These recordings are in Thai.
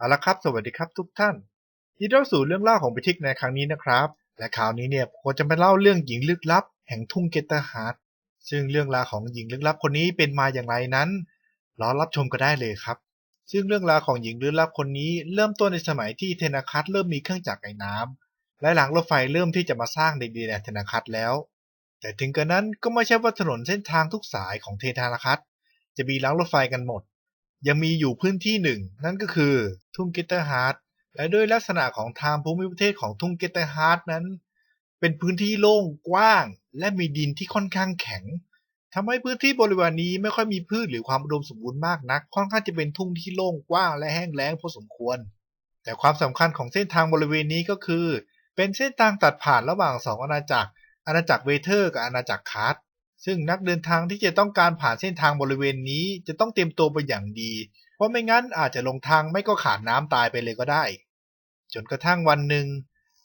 เอาละครับ สวัสดีครับทุกท่านยินดีต้อนรับสู่เรื่องเล่าของพิทิกในครั้งนี้นะครับ และคราวนี้เนี่ยผมจะมาเล่าเรื่องหญิงลึกลับ แห่งทุ่งเกตตอร์ฮาร์ดซึ่งเรื่องราวของหญิงลึกลับคนนี้เป็นมาอย่างไรนั้นรอรับชมก็ได้เลยครับ ซึ่งเรื่องราวของหญิงลึกลับคนนี้เริ่มต้นในสมัยที่เทนาคัตเริ่มมีเครื่องจักรไอ้น้ำและหลังรถไฟเริ่มที่จะมาสร้างในดินแดนเทนาคัตแล้ว แต่ถึงกระนั้นก็ไม่ใช่ว่าถนนเส้นทางทุกสายของเทนาคัตจะมีรางรถไฟกันหมด ยังมีอยู่พื้นที่หนึ่ง นั่นก็คือทุ่งเกตเตอร์ฮาร์ดและด้วยลักษณะของทางภูมิประเทศของทุ่งเกตเตอร์ฮาร์ดนั้น เป็นพื้นที่โล่งกว้าง และมีดินที่ค่อนข้างแข็งทำให้พื้นที่บริเวณนี้ไม่ค่อยมีพืชหรือความอุดมสมบูรณ์มากนัก ค่อนข้างจะเป็นทุ่งที่โล่งกว้างและแห้งแล้งพอสมควร แต่ความสำคัญของเส้นทางบริเวณนี้ก็คือ เป็นเส้นทางตัดผ่านระหว่างสองอาณาจักร อาณาจักรเวเทอร์กับอาณาจักรคาร์ด ซึ่งนักเดินทางที่จะต้องการผ่านเส้นทางบริเวณนี้จะต้องเตรียมตัวไปอย่างดี เพราะไม่งั้นอาจจะลงทางไม่ก็ขาดน้ำตายไปเลยก็ได้ จนกระทั่งวันหนึ่ง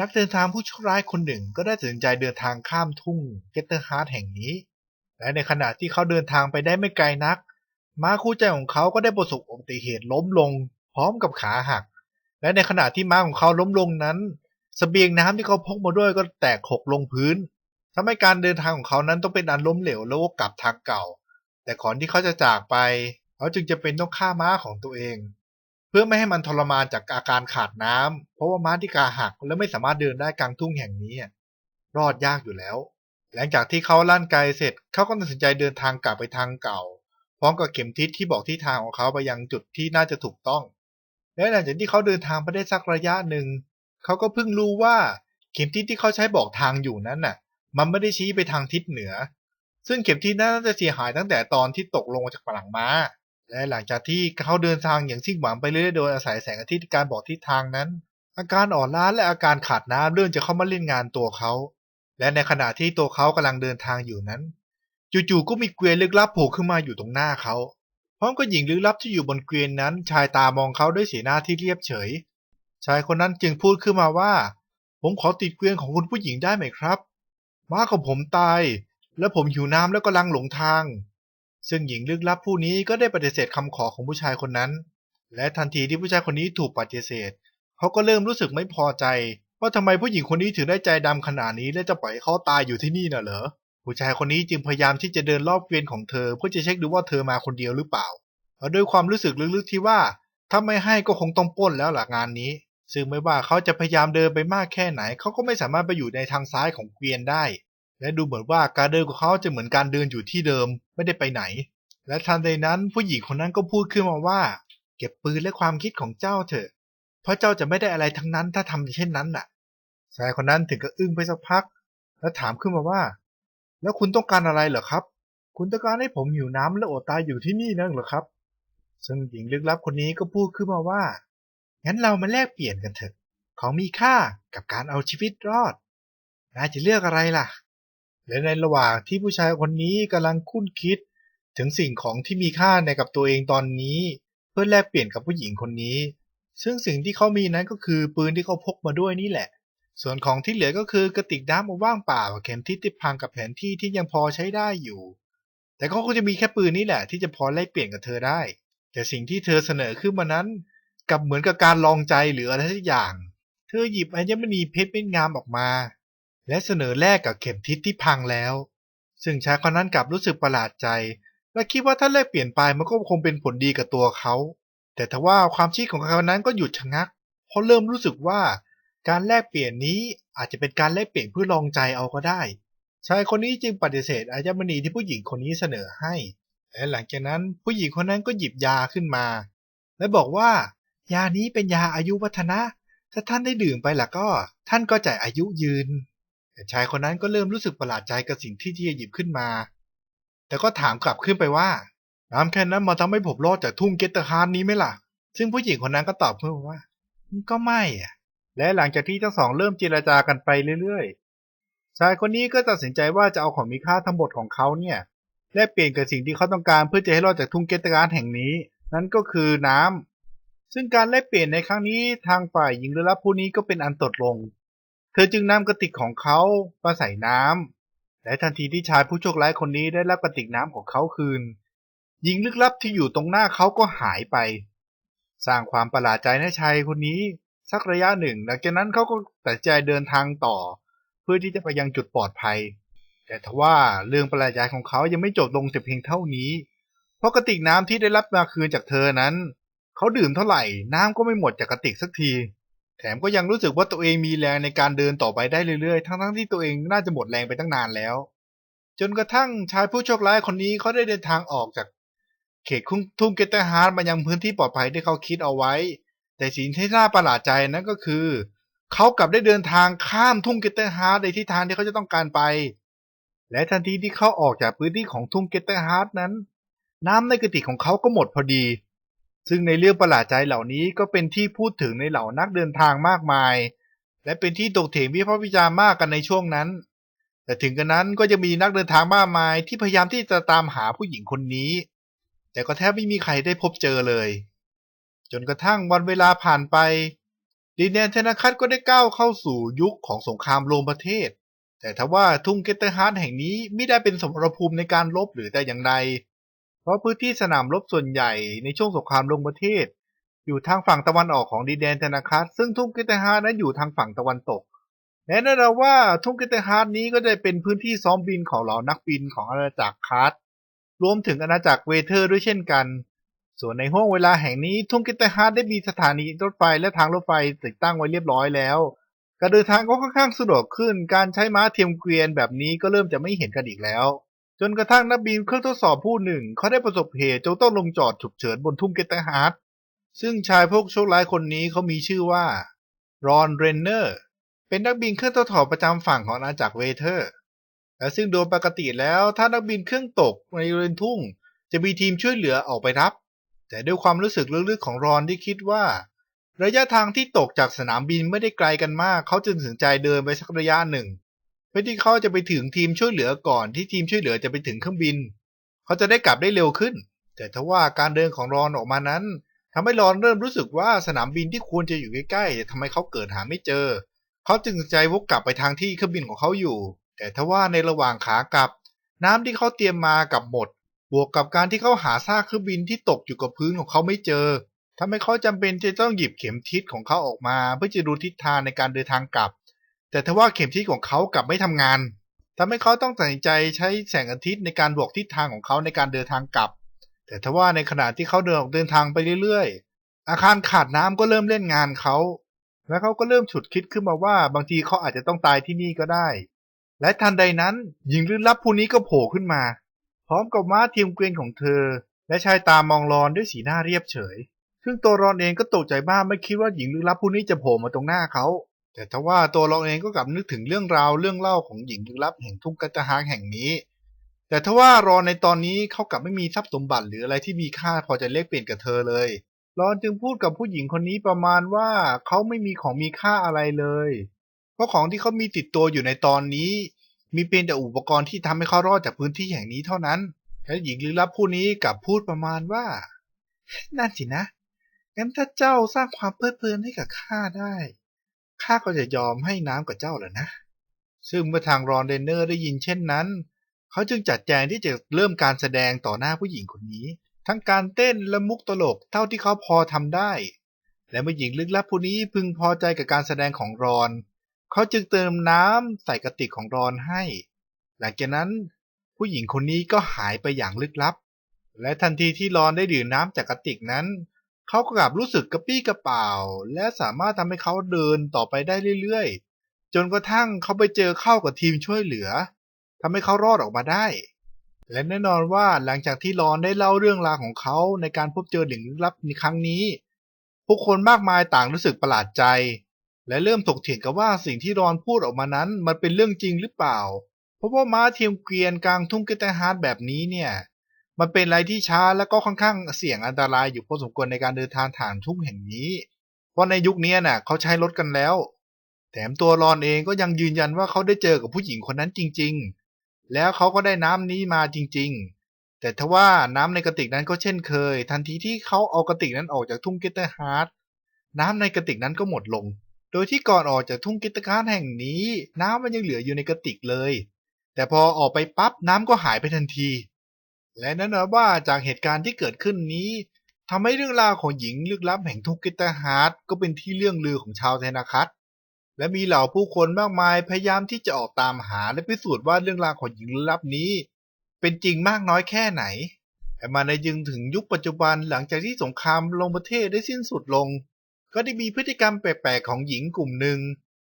นักเดินทางผู้โชคร้ายคนหนึ่งก็ได้ตัดสินใจเดินทางข้ามทุ่งเกตเตอร์ฮาร์ดแห่งนี้ และในขณะที่เขาเดินทางไปได้ไม่ไกลนัก ม้าคู่ใจของเขาก็ได้ประสบอุบัติเหตุล้มลง พร้อมกับขาหัก และในขณะที่ม้าของเขาล้มลงนั้นสเสบียงน้ำที่เขาพกมาด้วยก็แตกหกลงพื้น ทำให้การเดินทางของเขานั้นต้องเป็นอันล้มเหลวแล้วกกลับทางเก่า แต่ก่อนที่เขาจะจากไป เขาจึงจะเป็นต้องฆ่าม้าของตัวเอง เพื่อไม่ให้มันทรมานจากอาการขาดน้ำเพราะว่าม้าที่ขาหักและไม่สามารถเดินได้กลางทุ่งแห่งนี้ รอดยากอยู่แล้ว หลังจากที่เขาลั่นไกเสร็จ เขาก็ตัดสินใจเดินทางกลับไปทางเก่า พร้อมกับเข็มทิศที่บอกที่ทางของเขาไปยังจุดที่น่าจะถูกต้อง และหลังจากที่เขาเดินทางไปได้สักระยะหนึ่ง เขาก็เพิ่งรู้ว่าเข็มทิศที่เขาใช้บอกทางอยู่นั้นน่ะ มันไม่ได้ชี้ไปทางทิศเหนือ ซึ่งเข็มทิศนั้นน่าจะเสียหายตั้งแต่ตอนที่ตกลงมาจากหลังม้า และหลังจากที่เขาเดินทางอย่างสิ้นหวังไปเรื่อยๆโดยอาศัยแสงอาทิตย์การบอกทิศทางนั้น อาการอ่อนล้าและอาการขาดน้ำเริ่มจะเข้ามาเล่นงานตัวเขาและในขณะที่ตัวเขากำลังเดินทางอยู่นั้น จู่ๆก็มีเกวียนลึกลับโผล่ขึ้นมาอยู่ตรงหน้าเขาพร้อมกับหญิงลึกลับที่อยู่บนเกวียนนั้น ชายตามองเขาด้วยสีหน้าที่เรียบเฉย ชายคนนั้นจึงพูดขึ้นมาว่า ผมขอติดเกวียนของคุณผู้หญิงได้ไหมครับ ม้าของผมตาย และผมหิวน้ำแล้วกำลังหลงทาง ซึ่งหญิงลึกลับผู้นี้ก็ได้ปฏิเสธคำขอของผู้ชายคนนั้น และทันทีที่ผู้ชายคนนี้ถูกปฏิเสธ เขาก็เริ่มรู้สึกไม่พอใจ ว่าทำไมผู้หญิงคนนี้ถึงได้ใจดำขนาดนี้และจะปล่อยเขาตายอยู่ที่นี่น่ะเหรอ ผู้ชายคนนี้จึงพยายามที่จะเดินรอบเกวียนของเธอเพื่อจะเช็คดูว่าเธอมาคนเดียวหรือเปล่าเพราะด้วยความรู้สึกลึกๆที่ว่าถ้าไม่ให้ก็คงต้องป้นแล้วล่ะงานนี้ ซึ่งไม่ว่าเขาจะพยายามเดินไปมากแค่ไหน เขาก็ไม่สามารถไปอยู่ในทางซ้ายของเกวียนได้ และดูเหมือนว่าการเดินของเขาจะเหมือนการเดินอยู่ที่เดิมไม่ได้ไปไหน และทันใดนั้นผู้หญิงคนนั้นก็พูดขึ้นมาว่า เก็บปืนและความคิดของเจ้าเถอะ เพราะเจ้าจะไม่ได้อะไรทั้งนั้นถ้าทำเช่นนั้นน่ะชายคนนั้นถึงกับอึ้งไปสักพัก แล้วถามขึ้นมาว่า แล้วคุณต้องการอะไรเหรอครับ คุณต้องการให้ผมหิวน้ำและอดตายอยู่ที่นี่นั่นเหรอครับ ซึ่งหญิงลึกลับคนนี้ก็พูดขึ้นมาว่า งั้นเรามาแลกเปลี่ยนกันเถอะ ของมีค่ากับการเอาชีวิตรอด นายจะเลือกอะไรล่ะ และในระหว่างที่ผู้ชายคนนี้กำลังคุ้นคิด ถึงสิ่งของที่มีค่าในกับตัวเองตอนนี้ เพื่อแลกเปลี่ยนกับผู้หญิงคนนี้ ซึ่งสิ่งที่เขามีนั้นก็คือปืนที่เขาพกมาด้วยนี่แหละ ส่วนของที่เหลือก็คือกระติกน้ำมว่างเปล่าเข็มทิศที่พังกับแผนที่ที่ยังพอใช้ได้อยู่ แต่เขาก็จะมีแค่ปืนนี่แหละ ที่จะพอแลกเปลี่ยนกับเธอได้ แต่สิ่งที่เธอเสนอขึ้นมานั้น กับเหมือนกับการลองใจหรืออะไรสักอย่าง เธอหยิบอัญมณีเพชรเม็ดงามออกมา และเสนอแลกกับเข็มทิศที่พังแล้ว ซึ่งชายคนนั้นกลับรู้สึกประหลาดใจ และคิดว่าถ้าแลกเปลี่ยนไปมันก็คงเป็นผลดีกับตัวเขา แต่ทว่าความคิดของเขานั้นก็หยุดชะงัก เพราะเริ่มรู้สึกว่าการแลกเปลี่ยนนี้อาจจะเป็นการแลกเปลี่ยนเพื่อลองใจเอาก็ได้ ชายคนนี้จึงปฏิเสธอัญมณีที่ผู้หญิงคนนี้เสนอให้ และหลังจากนั้นผู้หญิงคนนั้นก็หยิบยาขึ้นมา และบอกว่า ยานี้เป็นยาอายุวัฒนะ ถ้าท่านได้ดื่มไปล่ะก็ ท่านก็จะอายุยืนแต่ชายคนนั้นก็เริ่มรู้สึกประหลาดใจกับสิ่งที่เทียหยิบขึ้นมา แต่ก็ถามกลับขึ้นไปว่า น้ำแค่นั้นมาทำให้ผมรอดจากทุ่งเกตเตอร์ฮาร์ดนี้ไหมล่ะ ซึ่งผู้หญิงคนนั้นก็ตอบเพิ่มว่า ก็ไม่อะและหลังจากที่ทั้งสองเริ่มเจรจากันไปเรื่อยๆ ชายคนนี้ก็ตัดสินใจว่าจะเอาของมีค่าทั้งหมดของเขาเนี่ยแลกเปลี่ยนกับสิ่งที่เขาต้องการเพื่อจะให้รอดจากทุ่งเกตเตอร์ฮารแห่งนี้ นั่นก็คือน้ำ ซึ่งการแลกเปลี่ยนในครั้งนี้ทางฝ่ายหญิงลึกลับผู้นี้ก็เป็นอันตกลง เธอจึงนำกระติกของเขามาใส่น้ำและทันทีที่ชายผู้โชคร้ายคนนี้ได้รับกระติกน้ำของเขาคืน หญิงลึกลับที่อยู่ตรงหน้าเขาก็หายไป สร้างความประหลาดใจในชายคนนี้ สักระยะหนึ่ง หลังจากนั้นเขาก็ตัดใจเดินทางต่อ เพื่อที่จะไปยังจุดปลอดภัย แต่ทว่าเรื่องประหลาดใจของเขายังไม่จบลงแต่เพียงเท่านี้ เพราะกระติกน้ำที่ได้รับมาคืนจากเธอนั้น เขาดื่มเท่าไหร่น้ำก็ไม่หมดจากกระติกสักที แถมก็ยังรู้สึกว่าตัวเองมีแรงในการเดินต่อไปได้เรื่อยๆ ทั้งๆที่ตัวเองน่าจะหมดแรงไปตั้งนานแล้ว จนกระทั่งชายผู้โชคร้ายคนนี้เขาได้เดินทางออกจาก เขตทุ่งเกตเตอร์ฮาร์ดมายังพื้นที่ปลอดภัยที่เขาคิดเอาไว้ แต่สิ่งที่น่าประหลาดใจนั่นก็คือเขากลับได้เดินทางข้ามทุ่งเกตเตอร์ฮาร์ดในทิศทางที่เขาจะต้องการไป และทันทีที่เขาออกจากพื้นที่ของทุ่งเกตเตอร์ฮาร์ดนั้น น้ำในกระติกของเขาก็หมดพอดี ซึ่งในเรื่องประหลาดใจเหล่านี้ก็เป็นที่พูดถึงในเหล่านักเดินทางมากมาย และเป็นที่ตกเถียงวิพากษ์วิจารณ์มากกันในช่วงนั้น แต่ถึงกันนั้นก็จะมีนักเดินทางมากมายที่พยายามที่จะตามหาผู้หญิงคนนี้ แต่ก็แทบไม่มีใครได้พบเจอเลย จนกระทั่งวันเวลาผ่านไป ดินแดนเทนคัตก็ได้ก้าวเข้าสู่ยุคของสงครามโลมประเทศ แต่ทว่าทุ่งเกตเตอร์ฮาร์ดแห่งนี้ไม่ได้เป็นสมรภูมิในการลบหรือแต่อย่างใด ราะพื้นที่สนามรบส่วนใหญ่ในช่วงสงครามลมประเทศ อยู่ทางฝั่งตะวันออกของดินแดนเทนาคัตซึ่งทุ่งกตเตฮาร์นั้นอยู่ทางฝั่งตะวันตกและแน่นอนว่าทุ่งกตเตฮาร์นี้ก็ได้เป็นพื้นที่ซ้อมบินของเหล่านักบินของอาณาจักรคัตรวมถึงอาณาจักรเวเทอร์ด้วยเช่นกัน ส่วนในห้วงเวลาแห่งนี้ทุ่งกตเตฮาร์ได้มีสถานีรถไฟและทางรถไฟติดตั้งไว้เรียบร้อยแล้วการเดินทางก็ค่อนข้างสะดวกขึ้น การใช้ม้าเทียมเกวียนแบบนี้ก็เริ่มจะไม่เห็นกันอีกแล้ว จนกระทั่งนักบินเครื่องทดสอบผู้หนึ่ง เขาได้ประสบเหตุจนต้องลงจอดฉุกเฉินบนทุ่งเกตฮาร์ดซึ่งชายพวกโชคร้ายคนนี้เขามีชื่อว่ารอนเรนเนอร์เป็นนักบินเครื่องทดสอบประจำฝั่งของอาณาจักรเวเทอร์และซึ่งโดยปกติแล้วถ้านักบินเครื่องตกในบริเวณทุ่ง จะมีทีมช่วยเหลือออกไปรับ แต่ด้วยความรู้สึกลึกๆของรอนที่คิดว่า ระยะทางที่ตกจากสนามบินไม่ได้ไกลกันมาก เขาจึงตัดสินใจเดินไปสักระยะหนึ่ง เพื่อที่เขาจะไปถึงทีมช่วยเหลือก่อนที่ทีมช่วยเหลือจะไปถึงเครื่องบิน เขาจะได้กลับได้เร็วขึ้น แต่ทว่าการเดินของรอนออกมานั้นทำให้รอนเริ่มรู้สึกว่าสนามบินที่ควรจะอยู่ใกล้ๆทำไมเขาเกิดหาไม่เจอ เขาจึงใจวกกลับไปทางที่เครื่องบินของเขาอยู่ แต่ทว่าในระหว่างขากลับ น้ำที่เขาเตรียมมากับหมด บวกกับการที่เขาหาซากเครื่องบินที่ตกอยู่กับพื้นของเขาไม่เจอทำให้เขาจำเป็นจะต้องหยิบเข็มทิศของเขาออกมา เพื่อจะดูทิศทางในการเดินทางกลับ แต่ทว่าเข็มทิศของเขากลับไม่ทำงานทำให้เขาต้องตัดสินใจใช้แสงอาทิตย์ในการบอกทิศทางของเขาในการเดินทางกลับ แต่ทว่าในขณะที่เขาเดินออกเดินทางไปเรื่อยๆ อาคารขาดน้ำก็เริ่มเล่นงานเขาและเขาก็เริ่มฉุดคิดขึ้นมาว่าบางทีเขาอาจจะต้องตายที่นี่ก็ได้ และทันใดนั้นหญิงลึกลับผู้นี้ก็โผล่ขึ้นมา พร้อมกับม้าเทียมเกวียนของเธอ และชายตามองรอนด้วยสีหน้าเรียบเฉย ซึ่งตัวรอนเองก็ตกใจมากไม่คิดว่าหญิงลึกลับผู้นี้จะโผล่มาตรงหน้าเขา แต่ทว่าตัวรอนเองก็กลับนึกถึงเรื่องราวเรื่องเล่าของหญิงลึกลับแห่งทุ่งกัตฮางแห่งนี้ แต่ทว่ารอนในตอนนี้เขากลับไม่มีทรัพย์สมบัติหรืออะไรที่มีค่าพอจะเลีกเปลี่ยนกับเธอเลยรอนจึงพูดกับผู้หญิงคนนี้ประมาณว่าเขาไม่มีของมีค่าอะไรเลย เพราะของที่เขามีติดตัวอยู่ในตอนนี้ มีเพียงแต่อุปกรณ์ที่ทำให้เขารอดจากพื้นที่แห่งนี้เท่านั้นและหญิงลึกลับผู้นี้กลับพูดประมาณว่า นั่นสินะงั้นถ้าเจ้าสร้างความเพลิดเพลินให้กับข้าได้ ข้าก็จะยอมให้น้ำกับเจ้าแหละนะ ซึ่งเมื่อทางรอนเดนเนอร์ได้ยินเช่นนั้น เขาจึงจัดแจงที่จะเริ่มการแสดงต่อหน้าผู้หญิงคนนี้ ทั้งการเต้นและมุกตลกเท่าที่เขาพอทำได้ และเมื่อหญิงลึกลับผู้นี้พึงพอใจกับการแสดงของรอน เขาจึงเติมน้ำใส่กระติกของรอนให้ หลังจากนั้นผู้หญิงคนนี้ก็หายไปอย่างลึกลับ และทันทีที่รอนได้ดื่มน้ำจากกระติกนั้น เขากลับรู้สึกกระปี้กระเป๋า และสามารถทำให้เขาเดินต่อไปได้เรื่อยๆ จนกระทั่งเขาไปเจอเข้ากับทีมช่วยเหลือทำให้เขารอดออกมาได้ และแน่นอนว่าหลังจากที่รอนได้เล่าเรื่องราวของเขาในการพบเจอหลิงลับในครั้งนี้ ผู้คนมากมายต่างรู้สึกประหลาดใจ และเริ่มถกเถียงกันว่าสิ่งที่รอนพูดออกมานั้น มันเป็นเรื่องจริงหรือเปล่า เพราะว่าม้าเทียมเกวียนกลางทุ่งเกตฮาร์ดแบบนี้เนี่ย มันเป็นอะไรที่ช้าและก็ค่อนข้างเสี่ยงอันตรายอยู่พอสมควรในการเดินทางผ่านทุ่งแห่งนี้ เพราะในยุคนี้น่ะเขาใช้รถกันแล้ว แถมตัวรอนเองก็ยังยืนยันว่าเขาได้เจอกับผู้หญิงคนนั้นจริง ๆ แล้วเขาก็ได้น้ำนี้มาจริง ๆ แต่ทว่าน้ำในกระติกนั้นก็เช่นเคย ทันทีที่เขาเอากระติกนั้นออกจากทุ่งกิตเกตฮาร์ดน้ำในกระติกนั้นก็หมดลง โดยที่ก่อนออกจากทุ่งกิตการแห่งนี้ น้ำมันยังเหลืออยู่ในกระติกเลย แต่พอออกไปปั๊บน้ำก็หายไปทันที และนั่นแปลว่าจากเหตุการณ์ที่เกิดขึ้นนี้ทำให้เรื่องราวของหญิงลึกลับแห่งทุ่งกิตาฮาร์ดก็เป็นที่เรื่องลือของชาวเทนาคัตและมีเหล่าผู้คนมากมายพยายามที่จะออกตามหาและพิสูจน์ว่าเรื่องราวของหญิงลึกลับนี้ เป็นจริงมากน้อยแค่ไหนแต่มาในยึงถึงยุคปัจจุบันหลังจากที่สงครามลงประเทศได้สิ้นสุดลง ก็ได้มีพฤติกรรมแปลกๆของหญิงกลุ่มหนึ่ง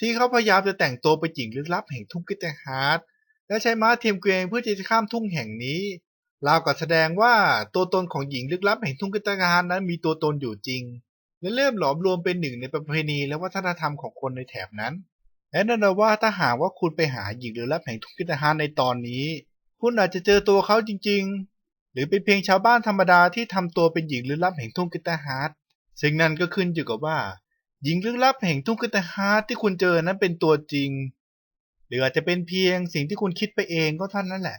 ที่เขาพยายามจะแต่งตัวเป็นหญิงลึกลับแห่งทุ่งกิตาฮาร์ดและใช้ม้าเทียมเกวียนเพื่อที่จะข้ามทุ่งแห่งนี้ ราวกับแสดงว่าตัวตนของหญิงลึกลับแห่งทุ่งกิตาฮารนั้นมีตัวตนอยู่จริง และเริ่มหลอมรวมเป็นหนึ่งในประเพณีและวัฒนธรรมของคนในแถบนั้น และนั่นนะว่าถ้าหากว่าคุณไปหาหญิงลึกลับแห่งทุ่งกิตาฮารในตอนนี้ คุณอาจจะเจอตัวเขาจริง ๆ หรือเป็นเพียงชาวบ้านธรรมดาที่ทำตัวเป็นหญิงลึกลับแห่งทุ่งกิตาฮารสิ่งนั้นก็ขึ้นอยู่กับว่า หญิงลึกลับแห่งทุ่งกิตาฮารที่คุณเจอนั้นเป็นตัวจริง หรืออาจจะเป็นเพียงสิ่งที่คุณคิดไปเองก็เท่านั้นแหละ